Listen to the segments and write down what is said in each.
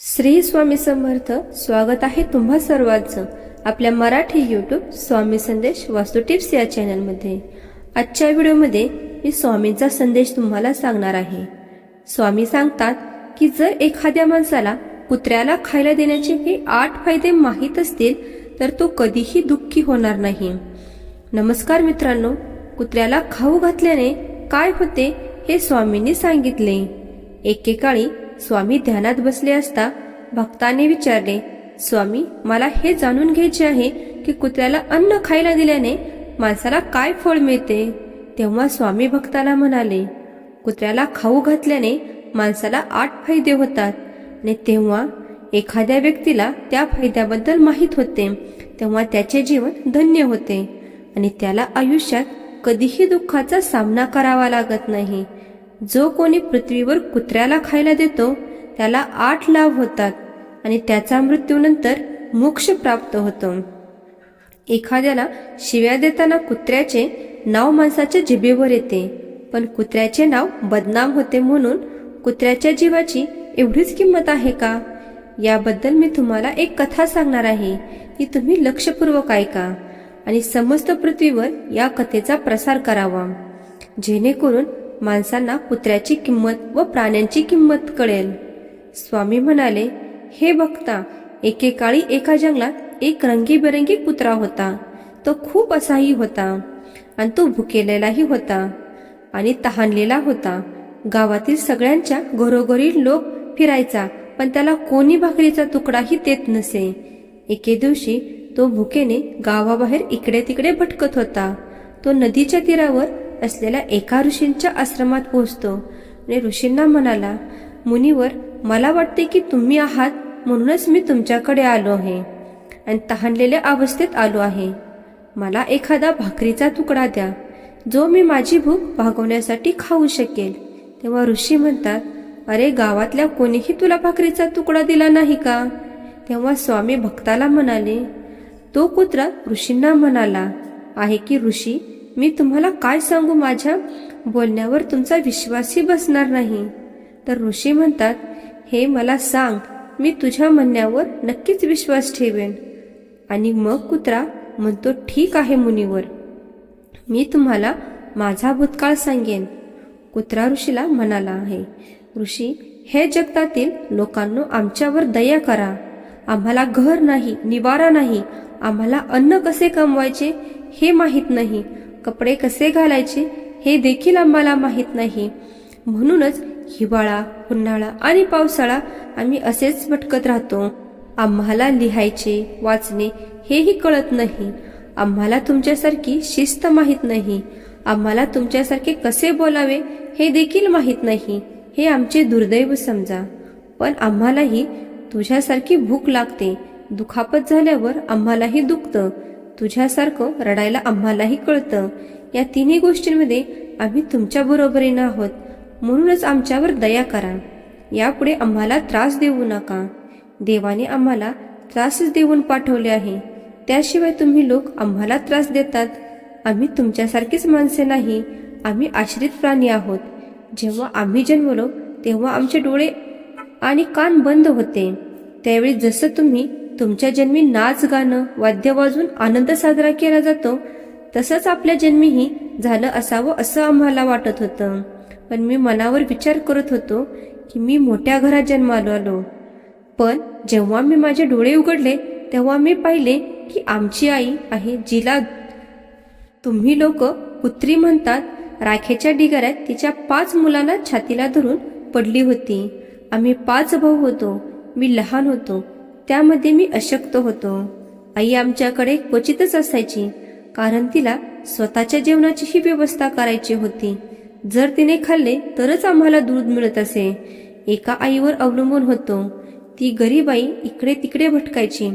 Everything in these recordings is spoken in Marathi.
श्री स्वामी समर्थ स्वागत आहे तुम्हा सर्वांचं आपल्या मराठी यूट्यूब स्वामी संदेश वास्तू टिप्स या चॅनलमध्ये. आजच्या व्हिडिओमध्ये मी स्वामींचा संदेश तुम्हाला सांगणार आहे. स्वामी सांगतात की जर एखाद्या माणसाला कुत्र्याला खायला देण्याचे हे आठ फायदे माहीत असतील तर तो कधीही दुःखी होणार नाही. नमस्कार मित्रांनो कुत्र्याला खाऊ घातल्याने काय होते हे स्वामींनी सांगितले. एकेकाळी स्वामी ध्यानात बसले असता भक्ताने विचारले स्वामी मला हे जाणून घ्यायचे आहे की कुत्र्याला अन्न खायला दिल्याने माणसाला काय फळ मिळते? तेव्हा स्वामी भक्ताला म्हणाले कुत्र्याला खाऊ घातल्याने माणसाला आठ फायदे होतात आणि तेव्हा एखाद्या व्यक्तीला त्या फायद्याबद्दल माहीत होते. तेव्हा त्याचे जीवन धन्य होते आणि त्याला आयुष्यात कधीही दुःखाचा सामना करावा लागत नाही. जो कोणी पृथ्वीवर कुत्र्याला खायला देतो त्याला आठ लाभ होतात आणि त्याचा मृत्यूनंतर मोक्ष प्राप्त होतो. एखाद्याला शिव्या देताना कुत्र्याचे नाव माणसाच्या जिभेवर येते पण कुत्र्याचे नाव बदनाम होते म्हणून कुत्र्याच्या जीवाची एवढीच किंमत आहे का? याबद्दल मी तुम्हाला एक कथा सांगणार आहे. ती तुम्ही लक्षपूर्वक ऐका आणि समस्त पृथ्वीवर या कथेचा प्रसार करावा. जेणेकरून माणसांना कुत्र्याची किंमत व प्राण्यांची किंमत कळेल. स्वामी म्हणाले हे बघता एकेकाळी एका जंगलात एक रंगीबेरंगी कुत्रा होता. तो खूप असाही होता आणि तो भुकेलेलाही होता आणि तहानलेला होता. गावातील सगळ्यांच्या घरोघरी लोक फिरायचा पण त्याला कोणी भाकरीचा तुकडाही देत नसे. एके दिवशी तो भुकेने गावाबाहेर इकडे तिकडे भटकत होता. तो नदीच्या तीरावर असलेल्या एका ऋषींच्या आश्रमात पोहोचतो. आणि ऋषींना म्हणाला मुनीवर मला वाटते की तुम्ही आहात म्हणूनच मी तुमच्याकडे आलो आहे. आणि तहानलेल्या अवस्थेत आलो आहे. मला एखादा भाकरीचा तुकडा द्या. जो मी माझी भूक भागवण्यासाठी खाऊ शकेल. तेव्हा ऋषी म्हणतात अरे गावातल्या कोणीही तुला भाकरीचा तुकडा दिला नाही का? तेव्हा स्वामी भक्ताला म्हणाले तो कुत्रा ऋषींना म्हणाला आहे की ऋषी मी तुम्हाला काय सांगू माझ्या? बोलण्यावर तुमचा विश्वासही बसणार नाही. तर ऋषी म्हणतात हे मला सांग मी तुझ्या म्हणण्यावर नक्कीच विश्वास ठेवेन. आणि मग कुत्रा म्हणतो ठीक आहे मुनीवर मी तुम्हाला माझा भूतकाळ सांगेन. कुत्रा ऋषीला म्हणाला आहे ऋषी हे जगतातील लोकांनो आमच्यावर दया करा. आम्हाला घर नाही निवारा नाही. आम्हाला अन्न कसे कमवायचे हे माहीत नाही. कपडे कसे घालायचे हे देखील आम्हाला माहीत नाही. म्हणूनच हिवाळा उन्हाळा आणि पावसाळा आम्ही असेच भटकत राहतो. आम्हाला लिहायचे वाचणे हेही कळत नाही. आम्हाला तुमच्यासारखी शिस्त माहीत नाही. आम्हाला तुमच्यासारखे कसे बोलावे हे देखील माहीत नाही. हे आमचे दुर्दैव समजा. पण आम्हालाही तुझ्यासारखी भूक लागते. दुखापत झाल्यावर आम्हालाही दुखतं. तुझ्यासारखं रडायला आम्हालाही कळतं. या तिन्ही गोष्टींमध्ये आम्ही तुमच्या बरोबरीनं आहोत. म्हणूनच आमच्यावर दया करा. यापुढे आम्हाला त्रास देऊ नका. देवाने आम्हाला त्रासच देऊन पाठवले आहे. त्याशिवाय तुम्ही लोक आम्हाला त्रास देतात. आम्ही तुमच्यासारखीच माणसे नाही. आम्ही आश्रित प्राणी आहोत. जेव्हा आम्ही जन्मलो तेव्हा आमचे डोळे आणि कान बंद होते. त्यावेळी जसं तुम्ही तुमच्या जन्मी नाच गाणं वाद्य वाजून आनंद साजरा केला जातो तसंच आपल्या जन्मीही झालं असावं असं आम्हाला वाटत होतं. पण मी मनावर विचार करत होतो की मी मोठ्या घरात जन्मालो आलो. पण जेव्हा मी माझे डोळे उघडले तेव्हा मी पाहिले की आमची आई आहे जिला तुम्ही लोक कुत्री म्हणतात राखेच्या ढिगाऱ्यात तिच्या पाच मुलांना छातीला धरून पडली होती. आम्ही पाच भाऊ होतो. मी लहान होतो. त्यामध्ये मी अशक्त होतो. आई आमच्याकडे क्वचितच असायची कारण तिला स्वतःच्या जेवणाचीही व्यवस्था करायची होती. जर तिने खाल्ले तरच आम्हाला दूध मिळत असे. एका आईवर अवलंबून होतो. ती गरीब आई इकडे तिकडे भटकायची.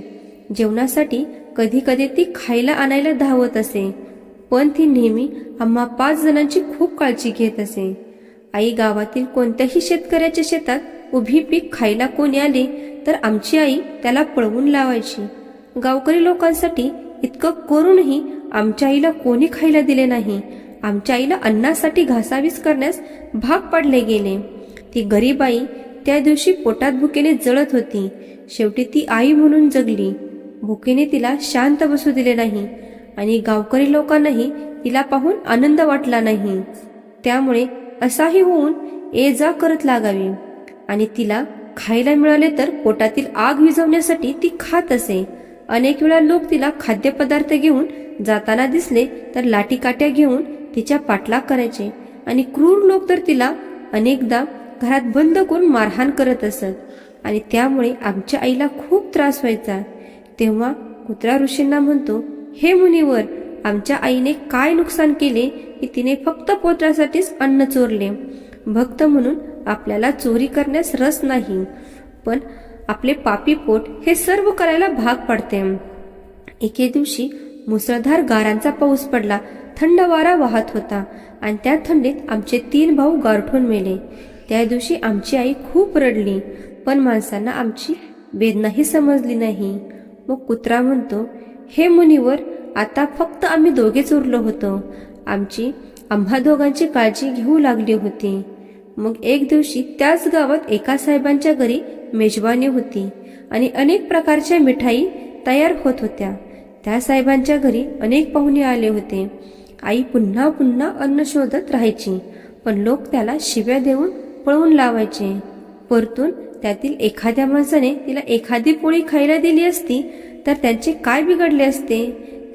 जेवणासाठी कधी कधी ती खायला आणायला धावत असे. पण ती नेहमी आम्हा पाच जणांची खूप काळजी घेत असे. आई गावातील कोणत्याही शेतकऱ्याच्या शेतात उभी पीक खायला कोणी आले तर आमची आई त्याला पळवून लावायची. गावकरी लोकांसाठी इतकं करूनही आमच्या आईला कोणी खायला दिले नाही. आमच्या आईला अन्नासाठी घासावीस करण्यास भाग पाडले गेले. ती गरीब आई त्या दिवशी पोटात भुकेने जळत होती. शेवटी ती आई म्हणून जगली. भुकेने तिला शांत बसू दिले नाही आणि गावकरी लोकांनाही तिला पाहून आनंद वाटला नाही. त्यामुळे असाही होऊन ये जा करत लागावी आणि तिला खायला मिळाले तर पोटातील आग विझवण्यासाठी ती खात असे. अनेक वेळा लोक तिला खाद्यपदार्थ घेऊन जाताना दिसले तर लाठीकाट्या घेऊन तिच्या पाठलाग करायचे. आणि क्रूर लोक तर तिला अनेकदा घरात बंद करून मारहाण करत असत. आणि त्यामुळे आमच्या आईला खूप त्रास व्हायचा. तेव्हा कुत्रा ऋषींना म्हणतो हे मुनीवर आमच्या आईने काय नुकसान केले की तिने फक्त पोत्रासाठीच अन्न चोरले. भक्त म्हणून आपल्याला चोरी करण्यास रस नाही. पण आपले पापी पोट हे सर्व करायला भाग पडते. एके दिवशी मुसळधार गारांचा पाऊस पडला. थंड वारा वाहत होता आणि त्या थंडीत आमचे तीन भाऊ गारठून मेले. त्या दिवशी आमची आई खूप रडली पण माणसांना आमची वेदनाही समजली नाही. मग कुत्रा म्हणतो हे मुनीवर आता फक्त आम्ही दोघेच उरलो होतो. आमची आम्हा दोघांची काळजी घेऊ लागली होती. मग एक दिवशी त्याच गावात एका साहेबांच्या घरी मेजवानी होती आणि अनेक प्रकारच्या मिठाई तयार होत होत्या. त्या साहेबांच्या घरी अनेक पाहुणे आले होते. आई पुन्हा पुन्हा अन्न शोधत राहायची पण लोक त्याला शिव्या देऊन पळवून लावायचे. परतून त्यातील एखाद्या माणसाने तिला एखादी पोळी खायला दिली असती तर त्यांचे काय बिघडले असते?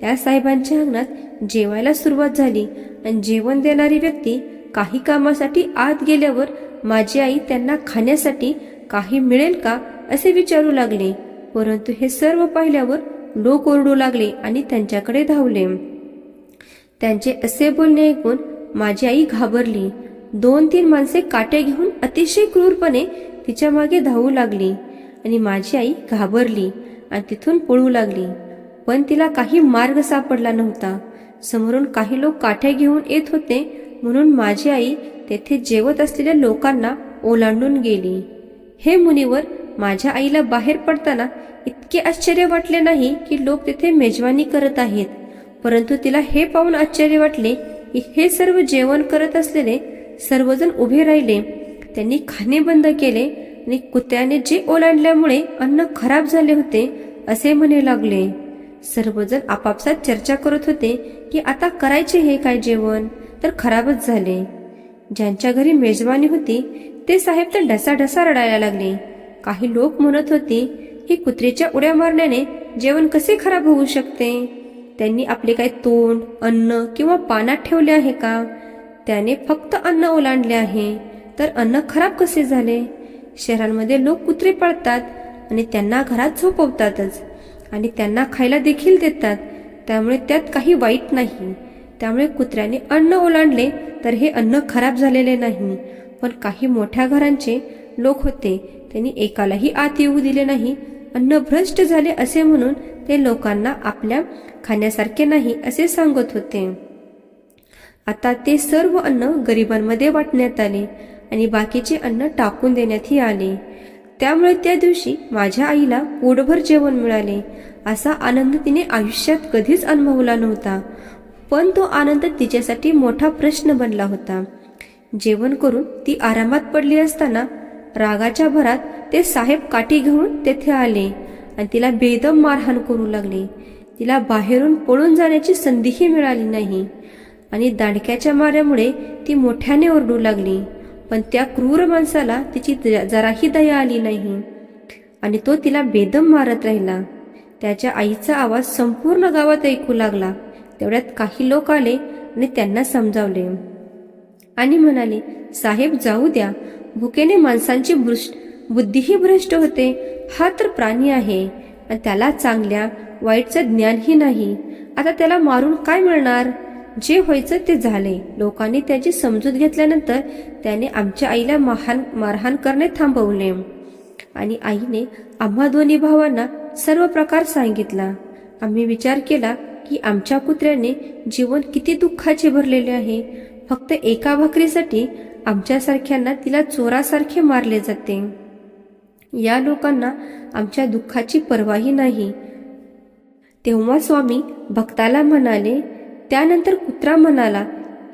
त्या साहेबांच्या अंगणात जेवायला सुरुवात झाली आणि जेवण देणारी व्यक्ती काही कामासाठी आत गेल्यावर माझी आई त्यांना खाण्यासाठी काही मिळेल का असे विचारू लागले. परंतु हे सर्व पाहिल्यावर लोक ओरडू लागले आणि त्यांच्याकडे धावले. त्यांचे असे बोलणे ऐकून माझी आई घाबरली. दोन तीन माणसे काटे घेऊन अतिशय क्रूरपणे तिच्यामागे धावू लागली आणि माझी आई घाबरली आणि तिथून पळू लागली. पण तिला काही मार्ग सापडला नव्हता. समोरून काही लोक काठ्या घेऊन येत होते म्हणून माझी आई तेथे जेवत असलेल्या लोकांना ओलांडून गेली. हे मुनीवर माझ्या आईला बाहेर पडताना इतके आश्चर्य वाटले नाही की लोक तिथे मेजवानी करत आहेत. परंतु तिला हे पाहून आश्चर्य वाटले की हे सर्व जेवण करत असलेले सर्वजण उभे राहिले. त्यांनी खाणे बंद केले आणि कुत्र्याने जे ओलांडल्यामुळे अन्न खराब झाले होते असे म्हणे लागले. सर्वजण आपापसात चर्चा करत होते की आता करायचे हे काय जेवण? तर खराबच झाले. ज्यांच्या घरी मेजवानी होती ते साहेब तर ढसाढसा रडायला लागले. काही लोक म्हणत होते की कुत्रीच्या उड्या मारण्याने जेवण कसे खराब होऊ शकते? त्यांनी आपले काही तोंड अन्न किंवा पानात ठेवले आहे का? त्याने फक्त अन्न ओलांडले आहे. तर अन्न खराब कसे झाले? शहरांमध्ये लोक कुत्रे पाळतात आणि त्यांना घरात झोपवतातच आणि त्यांना खायला देखील देतात. त्यामुळे त्यात काही वाईट नाही. त्यामुळे कुत्र्याने अन्न ओलांडले तर हे अन्न खराब झालेले नाही. पण काही मोठ्या घरांचे लोक होते त्यांनी एकालाही आत येऊ दिले नाही. अन्न भ्रष्ट झाले असे म्हणून ते लोकांना आपल्या खाण्यासारखे नाही असे सांगत होते. आता ते सर्व अन्न गरिबांमध्ये वाटण्यात आले आणि बाकीचे अन्न टाकून देण्यातही आले. त्यामुळे त्या दिवशी माझ्या आईला पोटभर जेवण मिळाले. असा आनंद तिने आयुष्यात कधीच अनुभवला नव्हता. पण तो आनंद तिच्यासाठी मोठा प्रश्न बनला होता. जेवण करून ती आरामात पडली असताना रागाच्या भरात ते साहेब काठी घेऊन तेथे आले आणि तिला बेदम मारहाण करू लागले. तिला बाहेरून पळून जाण्याची संधीही मिळाली नाही आणि दांडक्याच्या माऱ्यामुळे ती मोठ्याने ओरडू लागली. पण त्या क्रूर माणसाला तिची जराही दया आली नाही आणि तो तिला बेदम मारत राहिला. त्याच्या आईचा आवाज संपूर्ण गावात ऐकू लागला. तेवढ्यात काही लोक आले आणि त्यांना समजावले. आणि म्हणाले साहेब जाऊ द्या. भुकेने माणसांची भ्रष्ट बुद्धीही भ्रष्ट होते. हा तर प्राणी आहे. आणि त्याला चांगल्या वाईटचं ज्ञानही नाही. आता त्याला मारून काय मिळणार? जे व्हायचं ते झाले. लोकांनी त्याची समजूत घेतल्यानंतर त्याने आमच्या आईला महान मारहाण करणे थांबवले. आणि आईने आम्हा दोन्ही भावांना सर्व प्रकार सांगितला. आम्ही विचार केला की आमच्या कुत्र्याने जीवन किती दुःखाचे भरलेले आहे. फक्त एका भाकरीसाठी आमच्यासारख्यांना तिला चोरासारखे मारले जाते. या लोकांना आमच्या दुःखाची पर्वाही नाही. तेव्हा स्वामी भक्ताला म्हणाले त्यानंतर कुत्रा म्हणाला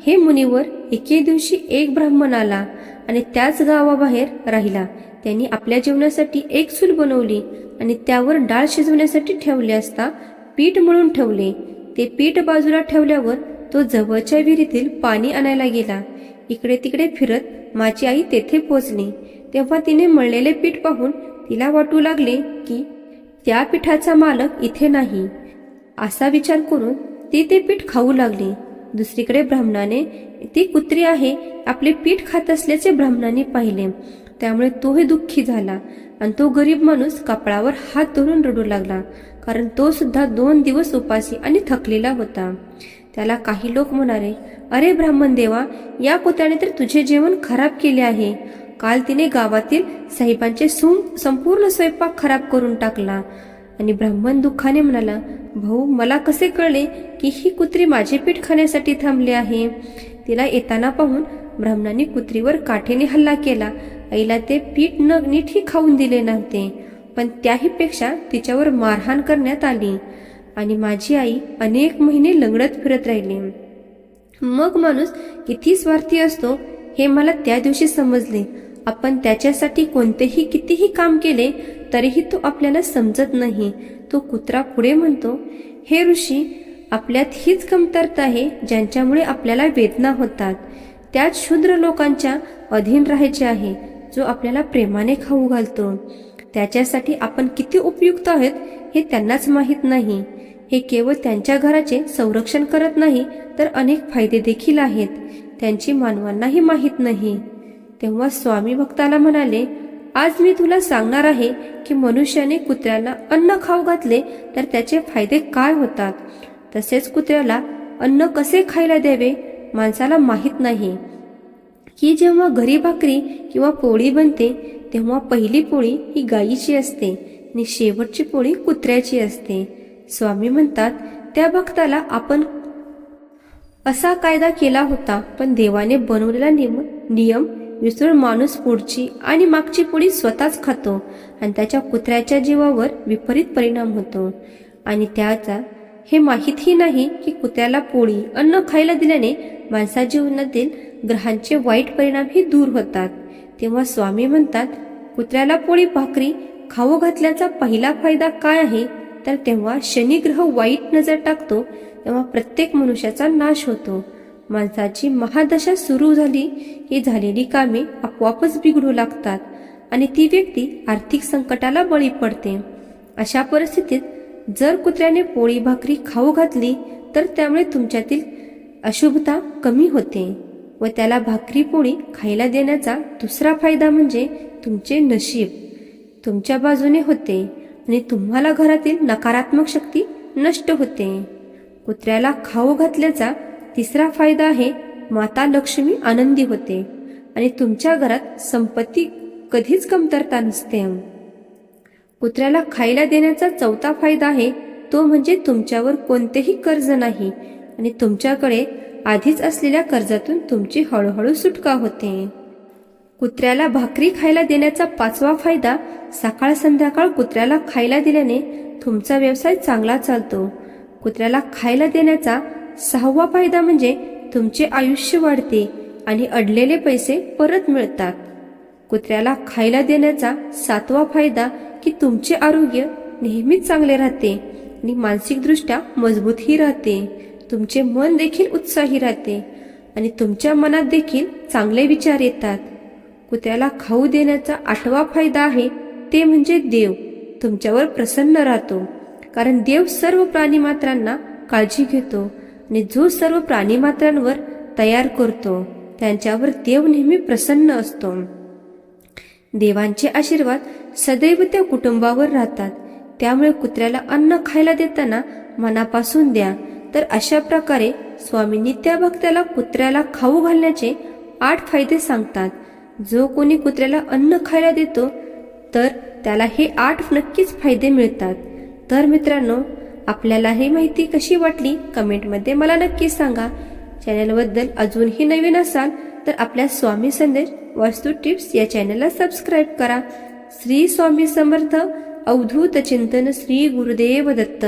हे मुनीवर एके दिवशी एक ब्राह्मण आला आणि त्याच गावाबाहेर राहिला. त्यांनी आपल्या जेवणासाठी एक चूल बनवली आणि त्यावर डाळ शिजवण्यासाठी ठेवले असता पीठ मळून ठेवले. ते पीठ बाजूला ठेवल्यावर तो जवळच्या विहिरीतील पाणी आणायला गेला. इकडे तिकडे फिरत माझी आई तेथे पोचली तेव्हा तिने मळलेले पीठ पाहून तिला वाटू लागले की त्या पिठाचा मालक इथे नाही. असा विचार करून ती ते पीठ खाऊ लागली. दुसरीकडे ब्राह्मणाने ती कुत्री आहे आपले पीठ खात असल्याचे ब्राह्मणाने पाहिले. त्यामुळे तोही दुःखी झाला आणि तो गरीब माणूस कपडावर हात धरून रडू लागला. कारण तो सुद्धा दोन दिवस उपासी आणि थकलेला होता. त्याला काही लोक म्हणाले अरे ब्राह्मण देवा या कुत्र्याने तर तुझे जेवण खराब केले आहे. काल तिने गावातील साहेबांचे संपूर्ण स्वयंपाक खराब करून टाकला. आणि ब्राह्मण दुःखाने म्हणाला भाऊ मला कसे कळले की ही कुत्री माझे पीठ खाण्यासाठी थांबली आहे? तिला येताना पाहून ब्राह्मणाने कुत्रीवर काठीने हल्ला केला. आईला ते पीठ न नीटही खाऊन दिले नव्हते. पण त्याहीपेक्षा तिच्यावर मारहाण करण्यात आली आणि माझी आई अनेक महिने लंगडत फिरत राहिली. मग माणूस किती स्वार्थी असतो हे मला त्या दिवशी समजले. आपण त्याच्यासाठी कोणतेही कितीही काम केले तरीही तो आपल्याला समजत नाही. तो कुत्रा पुढे म्हणतो हे ऋषी आपल्यात हीच कमतरता आहे ज्यांच्यामुळे आपल्याला वेदना होतात. त्याच शूद्र लोकांच्या अधीन राहायचे आहे जो आपल्याला प्रेमाने खाऊ घालतो. त्याच्यासाठी आपण किती उपयुक्त आहेत हे त्यांनाच माहीत नाही. हे केवळ त्यांच्या घराचे संरक्षण करत नाही तर अनेक फायदे देखील आहेत. त्यांची मानवांनाही माहीत नाही. तेव्हा स्वामी भक्ताला म्हणाले आज मी तुला सांगणार आहे की मनुष्याने कुत्र्याला अन्न खाऊ घातले तर त्याचे फायदे काय होतात? तसेच कुत्र्याला अन्न कसे खायला द्यावे? माणसाला माहीत नाही. की जेव्हा घरी भाकरी किंवा पोळी बनते तेव्हा पहिली पोळी ही गायीची असते आणि शेवटची पोळी कुत्र्याची असते. स्वामी म्हणतात त्या भक्ताला आपण असा कायदा केला होता पण देवाने बनवलेला नियम नियम विसरून माणूस पुढची आणि मागची पोळी स्वतःच खातो आणि त्याच्या कुत्र्याच्या जीवावर विपरीत परिणाम होतो. आणि त्याचा हे माहीतही नाही की कुत्र्याला पोळी अन्न खायला दिल्याने माणसा जीवनातील ग्रहांचे वाईट परिणामही दूर होतात. तेव्हा स्वामी म्हणतात कुत्र्याला पोळी भाकरी खाऊ घातल्याचा पहिला फायदा काय आहे? तर तेव्हा शनिग्रह वाईट नजर टाकतो तेव्हा प्रत्येक मनुष्याचा नाश होतो. माणसाची महादशा सुरू झाली ही झालेली कामे आपोआपच बिघडू लागतात आणि ती व्यक्ती आर्थिक संकटाला बळी पडते. अशा परिस्थितीत जर कुत्र्याने पोळी भाकरी खाऊ घातली तर त्यामुळे तुमच्यातील अशुभता कमी होते. व त्याला भाकरी पोळी खायला देण्याचा दुसरा फायदा म्हणजे तुमचे नशीब. तुमच्या बाजूने होते आणि तुम्हाला घरातील नकारात्मक शक्ती नष्ट होते. कुत्र्याला खाऊ घातल्याचा तिसरा फायदा आहे माता लक्ष्मी आनंदी होते आणि तुमच्या घरात संपत्ती कधीच कमतरता नसते. कुत्र्याला खायला देण्याचा चौथा फायदा आहे तो म्हणजे तुमच्यावर कोणतेही कर्ज नाही आणि तुमच्याकडे आधीच असलेल्या कर्जातून तुमची हळूहळू सुटका होते. कुत्र्याला भाकरी खायला देण्याचा पाचवा फायदा सकाळ संध्याकाळ कुत्र्याला खायला दिल्याने तुमचा व्यवसाय चांगला चालतो. कुत्र्याला खायला देण्याचा सहावा फायदा म्हणजे तुमचे आयुष्य वाढते आणि अडलेले पैसे परत मिळतात. कुत्र्याला खायला देण्याचा सातवा फायदा की तुमचे आरोग्य नेहमीच चांगले राहते आणि मानसिकदृष्ट्या मजबूतही राहते. तुमचे मन देखील उत्साही राहते आणि तुमच्या मनात देखील चांगले विचार येतात. कुत्र्याला खाऊ देण्याचा आठवा फायदा आहे ते म्हणजे देव. तुमच्यावर प्रसन्न राहतो. कारण देव सर्व प्राणीमात्रांना काळजी घेतो आणि जो सर्व प्राणीमात्रांवर तयार करतो त्यांच्यावर देव नेहमी प्रसन्न असतो. देवांचे आशीर्वाद सदैव त्या कुटुंबावर राहतात. त्यामुळे कुत्र्याला अन्न खायला देताना मनापासून द्या. तर अशा प्रकारे स्वामी त्या कुत्र्याला खाऊ घालण्याचे आठ फायदे सांगतात. जो कोणी कुत्र्याला अन्न खायला देतो तर त्याला हे आठ नक्कीच फायदे मिळतात. तर मित्रांनो आपल्याला ही माहिती कशी वाटली कमेंटमध्ये मला नक्की सांगा. चॅनलबद्दल अजूनही नवीन असाल तर आपल्या स्वामी संदेश वास्तू टिप्स या चॅनलला सबस्क्राईब करा. श्री स्वामी समर्थ अवधूत चिंतन श्री गुरुदेव दत्त.